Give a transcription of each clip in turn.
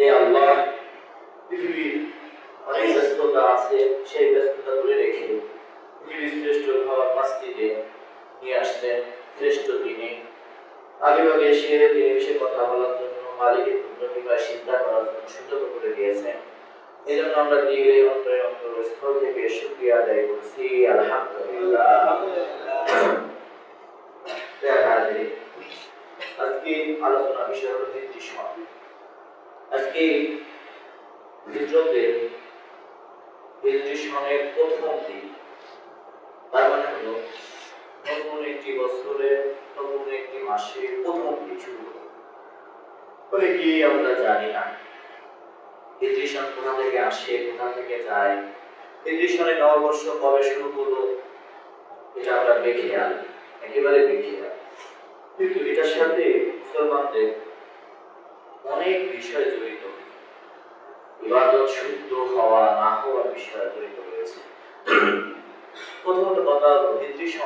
যে আল্লাহ পৃথিবীর অনেক ব্যস্ততা আছে, সেই ব্যস্ততা দূরে রেখে পৃথিবীর শ্রেষ্ঠ ঘর মাস্তিদে নিয়ে আসতেন শ্রেষ্ঠ দিনে। আগে ভাগে সেরে দিয়ে এসে কথা বলার জন্য মালিকের প্রতিভা চিন্তা করার জন্য সুযোগ করে দিয়েছেন এই জন্য আমরা দিলে অন্তরে অন্তর স্থল থেকে শুক্রিয়া আদায় করছি। আলহামদুলিল্লাহ। আজকে আলোচনা বিষয় হলো নির্দেশন আজকে হিজরতের নির্দেশনের প্রথম দিন, তার মানে হলো নতুন একটি বছরের নতুন একটি মাসে প্রথম কিছু। বলে কি আমরা জানি না। হিজরিশন কোথা থেকে আসে, কোথা থেকে যায়? হিজরিশনের নববর্ষ কবে শুরু হলো? এটা আমরা বেখেয়াল একেবারে বেখেয়াল কিন্তু এটার সাথে মুসলমানদের অনেক বিষয় জড়িত। ইবাদত শুদ্ধ হওয়া না হওয়ার বিষয় জড়িত রয়েছে। প্রথমত কথা হিজরি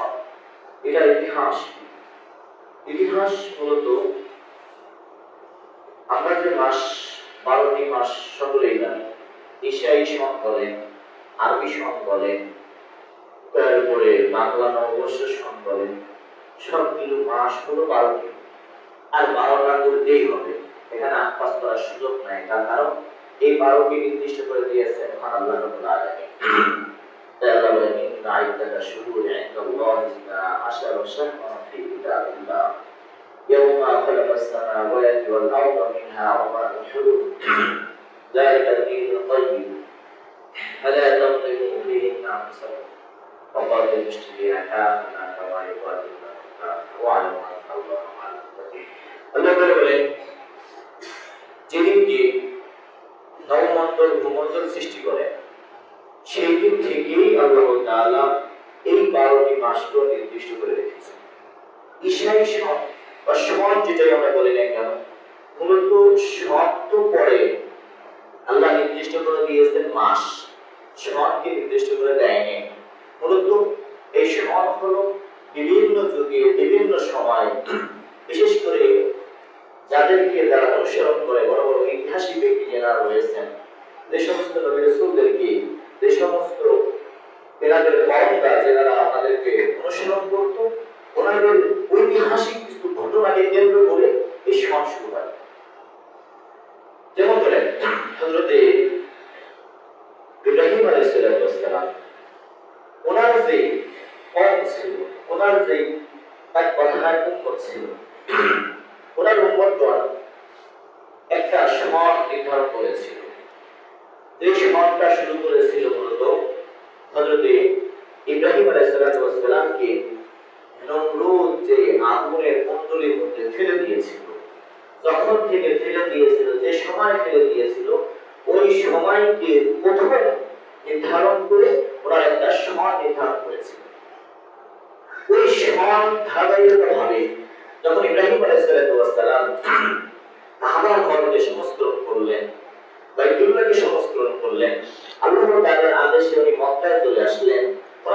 এটা ইতিহাস। ইতিহাস মূলত আমরা যে মাস, বারোটি মাস সকলেই জানি। এশিয়াই সন বলে, আরবি সন বলে, তারপরে বাংলা নববর্ষ সন বলেন সবগুলো মাস হলো বারোটি। আর বারোটা করতেই হবে। এখানে আটপাস করার সুযোগ নাই তার কারণ এই বারোটি নির্দিষ্ট করে দিয়েছেন মহান আল্লাহ রাব্বুল আলামিন তাই আল্লাহ বলেন ইন্না আইদাতা শুহুরি ইনদাল্লাহি ইসনা আশারা শাহরান ফি কিতাবিল্লাহ يوم خلق السماوات والأرض منها أربعة حروف ذلك الدين القيم فلا تظلموا فيهن أنفسكم وقاتلوا المشركين كافة كما يقاتلونكم كافة واعلموا أن الله مع المتقين আল্লাহ তাআলা বলেন যেদিনকে নবমণ্ডল ভূমণ্ডল সৃষ্টি করেন সেই দিন থেকেই আল্লাহ তাআলা এই বারোটি মাসগুলো নির্দিষ্ট করে রেখেছেন। ঈশাই সন বা সন যেটাই আমরা বলি না কেন, মূলত সন তো পরে আল্লাহ নির্দিষ্ট করে দিয়েছেন মাস। সনকে নির্দিষ্ট করে দেয়নি। মূলত এই সন হলো বিভিন্ন যুগে, বিভিন্ন সময় বিশেষ করে যাদেরকে যারা অনুসরণ করে বড় বড় ঐতিহাসিক ব্যক্তি যারা রয়েছেন যে সমস্ত নবী রসুলদেরকে যে সমস্ত তেনাদের কর্মটা যারা আমাদেরকে অনুসরণ করত ওনাদের ঐতিহাসিক কিছু ঘটনাকে কেন্দ্র করে এই সমাজ শুরু হয় যেমন ধরেন হজরতে ইব্রাহিম আলাইসালাম ওনার যে কম ছিল ওনার যে তার কথায় উন্মত ছিল ওনার উন্মতগণ একটা সমাজ নির্ধারণ করেছিল যে সমাজটা শুরু করেছিল মূলত হজরতে ইব্রাহিম আলাইসালামকে নমরুদ যে আগুনের কুণ্ডলীর মধ্যে ফেলে দিয়েছিল। যখন থেকে ফেলে দিয়েছিল, যে সময় ফেলে দিয়েছিল, ওই সময়কে প্রথম নির্ধারণ করে ওরা একটা সময় নির্ধারণ করেছিল। ওই সময় ধারাবাহিকতা ভাবে যখন ইব্রাহিম আলাইসালাম কাবার ঘরকে সংস্করণ করলেন, বাইতুল্লাহকে সংস্করণ করলেন, আল্লাহ তাআলার আদেশে উনি মক্কায় চলে আসলেন।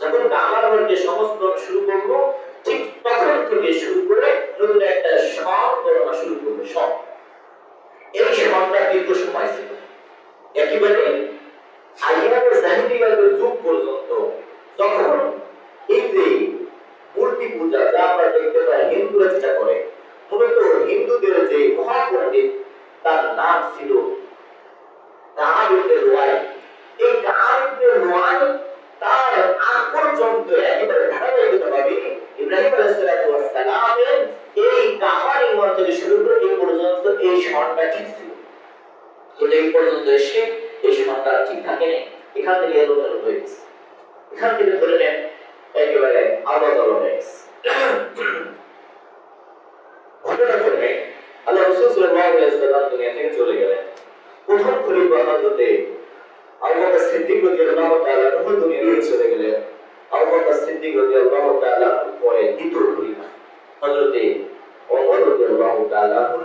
যখন আমার যে সমস্ত শুরু করল ঠিক তখন থেকে শুরু করে নতুন একটা সব গণনা শুরু করল সব এই সবটা দীর্ঘ সময় ছিল একেবারে আইয়ামের জাহিলিয়াতের যুগ পর্যন্ত তখন এই যে মূর্তি পূজা যা আমরা দেখতে পাই হিন্দুরা যেটা করে মূলত হিন্দুদের যে মহাপণ্ডিত তার নাম ছিল কাব ইবনে লুয়াই এই কাব ইবনে লুয়াই তার আগ পর্যন্ত একেবারে ধারাবাহিকভাবে ইব্রাহিম আলাইহিস সালামের এই কাবা নির্মাণ থেকে শুরু করে এই পর্যন্ত এই সনটা ঠিক ছিল। এই পর্যন্ত এসে এই সনটা ঠিক থাকে না এখান থেকে এলোমেলো হয়ে গেছে। এখান থেকে ধরে নেন, একেবারে আলাদা হয়ে গেছে। ঘটনাক্রমে আল্লাহ রসুল সাল্লাল্লাহু আলাইহি ওয়াসাল্লাম দুনিয়া থেকে চলে গেলেন। প্রথম খলিফা হযরতে আবু বকর সিদ্দিক রাদিয়াল্লাহু তাআলা আনহু দুনিয়া থেকে চলে গেলেন। আবু বকর সিদ্দিক রাদিয়াল্লাহু তাআলা পরে দ্বিতীয় খলিফা হযরতে ওমর রাদিয়াল্লাহু তাআলা আনহুর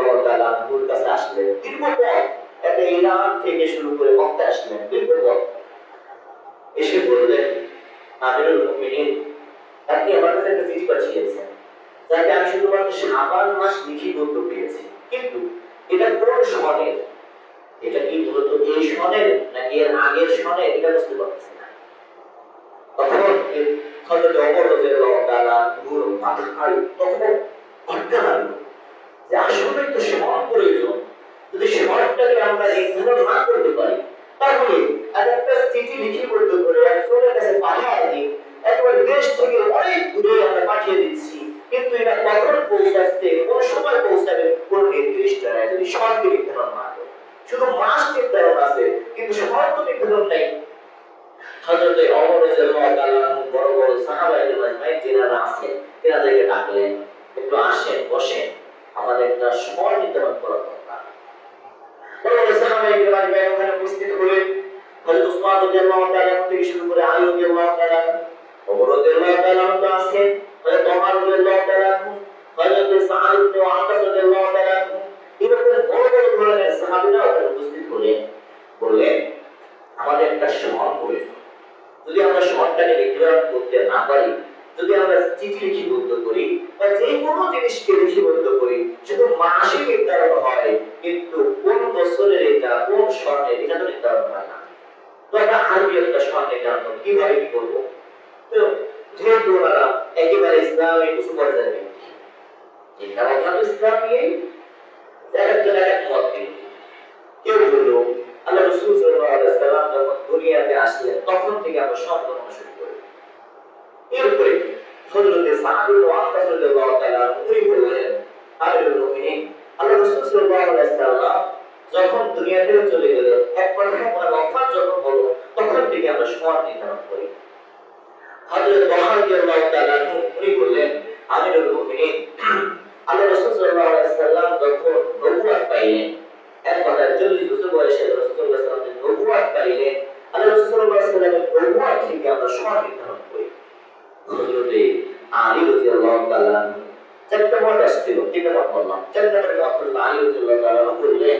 আনহুর কাছে আসলেন। দীর্ঘ পথ একটা ইরান থেকে শুরু করে মক্কা আসলেন। দীর্ঘ পথ এসে বললেন আমিরুল মুমিনিন আপনি আমার কাছে একটা চিঠি পাঠিয়েছেন। যাকে আমি শুধুমাত্র সাবান মাস লিখিবদ্ধ পেয়েছি। কিন্তু এটা কোন সনের এটা কি মূলত এই সনের নাকি এর আগের সনের এটা বুঝতে পারতেছি না। তখন হযরত ওমর রাদিয়াল্লাহু তাআলা নূর মাথায় তখন ঘটতে লাগল যে আসলে তো সমান প্রয়োজন, যদি সমাজটাকে আমরা নির্ধারণ না করতে পারি, তাহলে আর একটা চিঠি লিখিবদ্ধ করে একজনের কাছে পাঠিয়ে দিই একবার দেশ থেকে অনেক দূরে আমরা পাঠিয়ে দিচ্ছি কিন্তু এটা কখন পৌঁছাচ্ছে কোন সময় পৌঁছাবে কোন নির্দিষ্ট নাই যদি শর্ত নির্ধারণ না করে শুধু মাস নির্ধারণ আছে কিন্তু শর্ত নির্ধারণ নেই হযরতে ওমর রাদিয়াল্লাহু তাআলা আনহু বড় বড় সাহাবায়ে আজমাইন যারা আছেন এনাদেরকে ডাকলেন একটু আসেন বসেন আমাদের একটা সময় নির্ধারণ করা দরকার বড় আমাদের একটা প্রয়োজন। যদি আমরা সমাজটাকে নির্ধারণ করতে না পারি, যদি আমরা চিঠি লিখিবদ্ধ করি বা যে কোনো জিনিসকে লিখিবদ্ধ করি, শুধু মাসে নির্ধারণ হয়, কিন্তু কোন বছরের স্বর্ণের, এটা তো নির্ধারণ হয় না। তো আমরা আরবি একটা স্বর্ণ নির্ধারণ কীভাবে কি করব? যেহেতু ওনারা একেবারে ইসলামে কিছু করে যাবে। চিন্তা ভাবনা তো ইসলাম এক একজন এক মত দিল কেউ বলল, আল্লাহ রসুল সাল্লাম যখন দুনিয়াতে আসলেন, তখন থেকে আমরা সব গণনা শুরু করি। এরপরে হযরতে সাদ ইবনে ওয়াক্কাস তাআলা উনি বললেন, আমিরুল মুমিনিন, আল্লাহ রাসূল সাল্লাল্লাহু আলাইহি যখন দুনিয়া থেকে চলে গেলেন এক কথায় ওনার ওফাত যখন হলো, তখন থেকে আমরা সময় নির্ধারণ করি। হযরত রাদিয়াল্লাহু তাআলা উনি বললেন, আমিরুল মুমিনিন। আল্লাহ রাসূল সাল্লাল্লাহু সাল্লাম যখন নবুয়ত পাইলেন, এক কথায় চল্লিশ বছর বয়সে রাসূলুল্লাহ সাল্লাল্লাহু আলাইহি পাইলেন, আল্লাহ রাসূল সাল্লাল্লাহু আলাইহি থেকে আমরা সময় নির্ধারণ করি। হযরতে আলী রাদিয়াল্লাহু তাআলা চারটা মত আসছিল। তিনটা মত বললাম। চারটা মত আব্দুল্লাহ আলী রাদিয়াল্লাহু তাআলা বললেন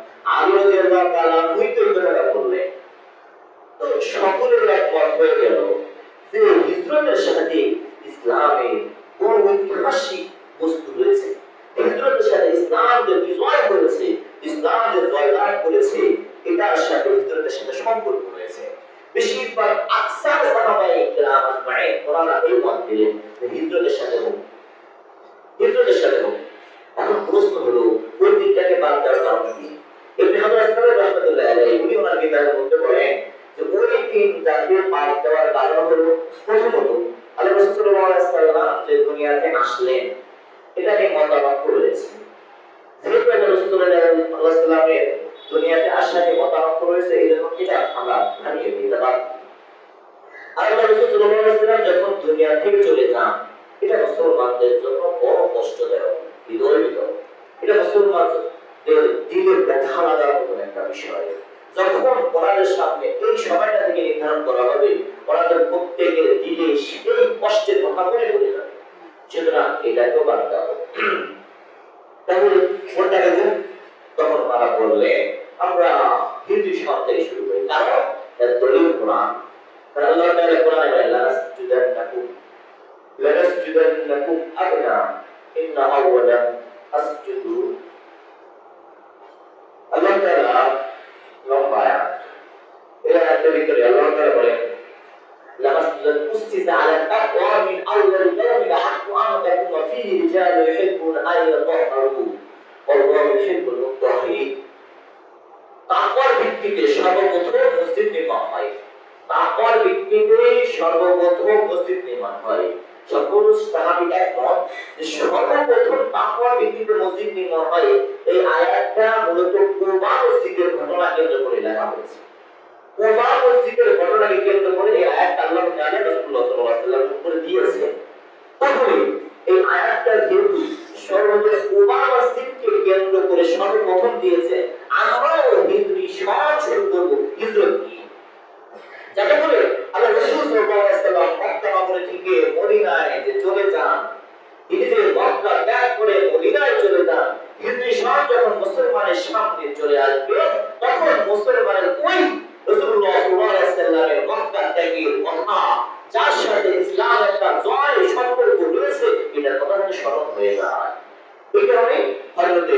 আলী রাদিয়াল্লাহু তাআলা দুই তো কথাটা বললেন সকলের একমত হয়ে গেল যে হিজরতের সাথে ইসলামের কোন ঐতিহাসিক বস্তু রয়েছে হিজরতের সাথে ইসলাম যে বিজয় করেছে ইসলাম যে জয়লাভ করেছে এটার সাথে হিজরতের সাথে সম্পর্ক রয়েছে বেশিরভাগ আকসার সাহাবায়ে কিরাম আজমাইন ওনারা এই মত দিলেন যে হিজরতের সাথে হোক হিজরতের সাথে হোক এখন প্রশ্ন হলো ওই দিকটাকে বাদ দেওয়ার কারণ কি ইবনে হাজার আসকালের রহমতুল্লাহ আলাইহি উনি ওনার কিতাবের মধ্যে বলেন যে ওই তিন জাতির বাদ দেওয়ার কারণ হলো প্রথমত আল্লাহ রাসূল সাল্লাল্লাহু আলাইহি সাল্লাম যে দুনিয়াতে আসলেন এটা নিয়ে মতামত রয়েছে যেহেতু আল্লাহ রাসূল সাল্লাল্লাহু আলাইহি সাল্লামের দুনিয়াতে আসা নিয়ে মতামত রয়েছে এই জন্য এটা আমরা ভাঙিয়ে দিই এটা বাদ দিই। আর আল্লাহ রাসূল সাল্লাল্লাহু আলাইহি সাল্লাম যখন দুনিয়া থেকে চলে যান এটা মুসলমানদের জন্য বড় কষ্টদায়ক হৃদয় বিদারক এটা মুসলমানদের দিলের ব্যথা লাগার মতন একটা বিষয় যখন ওনাদের সামনে এই সময়টা থেকে নির্ধারণ করা হবে ওনাদের প্রত্যেকের দিলে সেই কষ্টের কথা মনে পড়ে যাবে মহিলাকেও মারা দেওয়া হবে তাহলে ওটা গেলেন তখন তারা বললে, আমরা হিন্দু সমাজ থেকে শুরু করি। কারণ এর দলীয় কোরআন। আল্লাহ তাআলা কোরআনে বলে লাস জুদান্নাকুম লাস জুদান্নাকুম আবনা ইন্না আওয়ালা আসজুদু। আল্লাহ তাআলা লম্বা আয়াত। এই আয়াতের ভিতরে আল্লাহ তাআলা বলেন লাস জুদান উসতিতা আলা তাকওয়া মিন করে সর্বপ্রথম দিয়েছে আমরাও হিজরি সমাজ শুরু করব হিজরত যাতে করে আল্লাহ রসুল ওয়াসাল্লাম মক্কা নগরে থেকে মদিনায় যে চলে যান, তিনি মক্কা ত্যাগ করে মদিনায় চলে যান, হিজরি সমাজ যখন মুসলমানের সামনে চলে আসবে, তখন মুসলমানের ওই আলাইহি ওয়াসাল্লামের মক্কা ত্যাগের কথা, যার সাথে ইসলাম একটা জয় সম্পর্ক রয়েছে, এটার কথা স্মরণ হয়ে যায়। এই কারণে হযরতে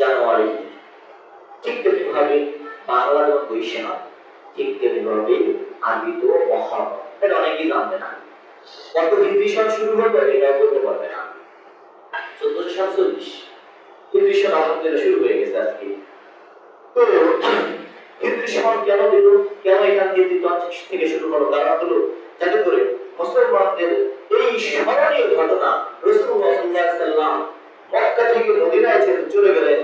জানুয়ারি। ঠিক তেমনিভাবে বাংলা যেমন বৈশাখ ঠিক তেমনিভাবে তো মহরম এটা অনেকেই জানবে না। কত হিন্দি সন শুরু হলো এটা বলতে পারবে না। চোদ্দশো সাতচল্লিশ। হিন্দি সন আলহামদুলিল্লাহ শুরু হয়ে গেছে আজকে। তো হিন্দি সন কেন দিল? কেন এখান হিন্দি থেকে শুরু হলো? কারণ হলো, যাতে করে মুসলমানদের এই স্মরণীয় ঘটনা রসুল্লাহ সাল্লাম মক্কা থেকে মদিনায় যে চলে গেলেন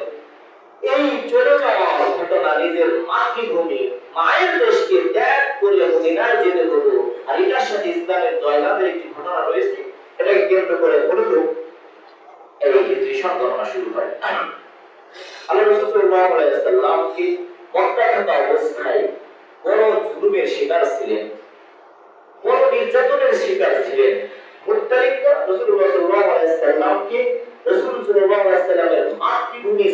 এই চলে যাওয়া ঘটনা নিজের মাতৃভূমি, মায়ের দেশকে ত্যাগ করে মদিনায় যেতে হলো আর এটার সাথে ইসলামের জয়লাভের একটি ঘটনা রয়েছে, এটাকে কেন্দ্র করে মূলত এই শুরু হয়। আল্লাহ রাসূল সাল্লাল্লাহু আলাইহি অবস্থায় জুলুমের শিকার ছিলেন? বড় নির্যাতনের শিকার ছিলেন। মুত্তালিকা রাসূলুল্লাহ সাল্লাল্লাহু আলাইহি রাসূল সাল্লাল্লাহু আলাইহি সাল্লামের মাতৃভূমি ছাড়ার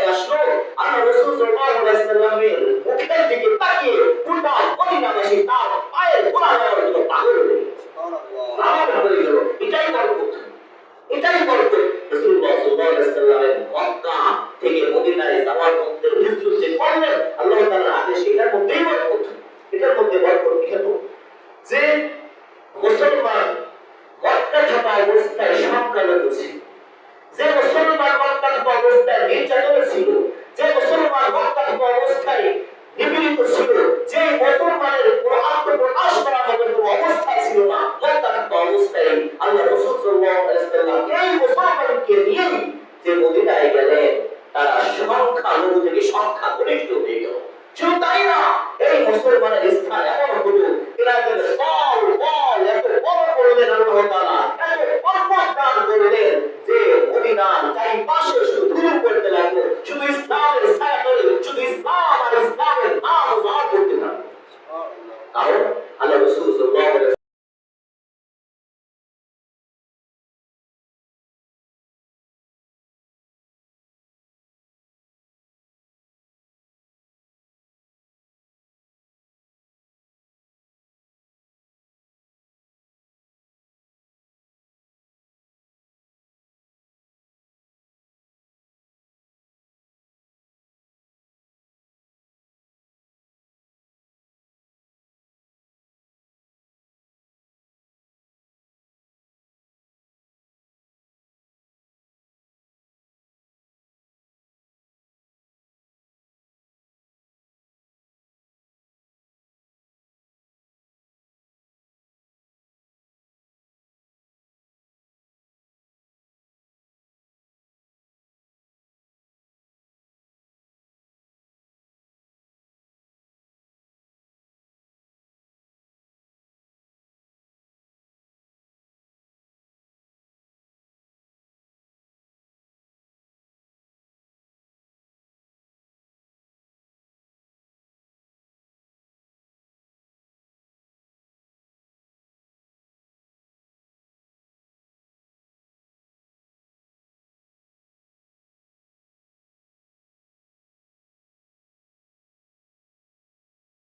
wasallam